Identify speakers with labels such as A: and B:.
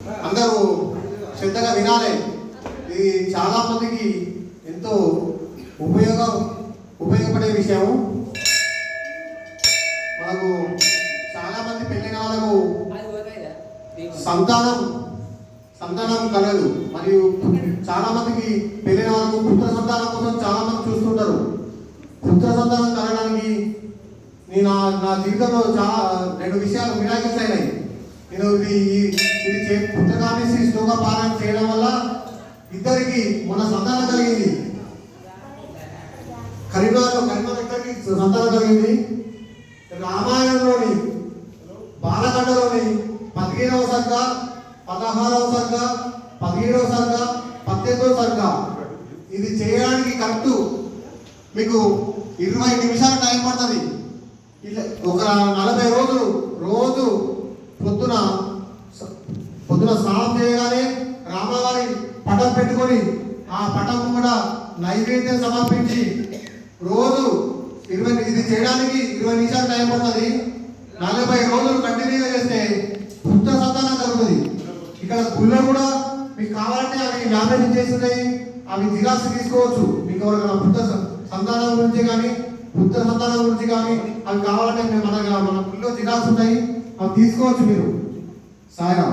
A: అందరూ శ్రద్ధగా వినాలి. ఇది చాలా మందికి ఎంతో ఉపయోగ ఉపయోగపడే విషయం మనకు చాలా మంది వాళ్ళకు సంతానం సంతానం కలదు. మరియు చాలా మందికి పెళ్ళైన వాళ్ళకు పుత్ర సంతానం కోసం చాలా మంది చూస్తుంటారు. పుత్ర సంతానం కలగడానికి నేను నా నా జీవితంలో చాలా రెండు విషయాలు మిరాకిల్స్ అయినాయి. నేను ఇది ఇది చే శ్లోక పారాయణ చేయడం వల్ల ఇద్దరికి మన సంతానం కలిగింది. కరీంనగర్లో కరీంనగర్ ఇద్దరికి సంతానం కలిగింది. రామాయణంలోని బాలకండలోని పదిహేనవ సర్గ పదహారవ సర్గ పదిహేడవ సర్గ పద్దెనిమిదవ సర్గ ఇది చేయడానికి కరెక్ట్. మీకు ఇరవై నిమిషాలు టైం పడుతుంది. ఇలా ఒక నలభై రోజులు రోజు పొద్దున స్నానం చేయగానే రామవారి పటం పెట్టుకొని ఆ పటం కూడా నైవేద్యం సమర్పించి రోజు ఇరవై ఇది చేయడానికి ఇరవై నిమిషాలు టైం పడుతుంది. నలభై రోజులు కంటిన్యూగా చేస్తే పుత్ర సంతానం జరుగుతుంది ఇక్కడ గుళ్ళో కూడా మీకు కావాలంటే అవి లామినేషన్ చేస్తున్నాయి. అవి జిరాక్స్ తీసుకోవచ్చు. మీకు ఎవరికైనా పుత్ర సంతానం గురించి కానీ పుత్ర సంతానం గురించి కానీ అవి కావాలంటే మేము మన మన గుళ్ళో జిరాక్స్ ఉన్నాయి అవి తీసుకోవచ్చు మీరు. సాయం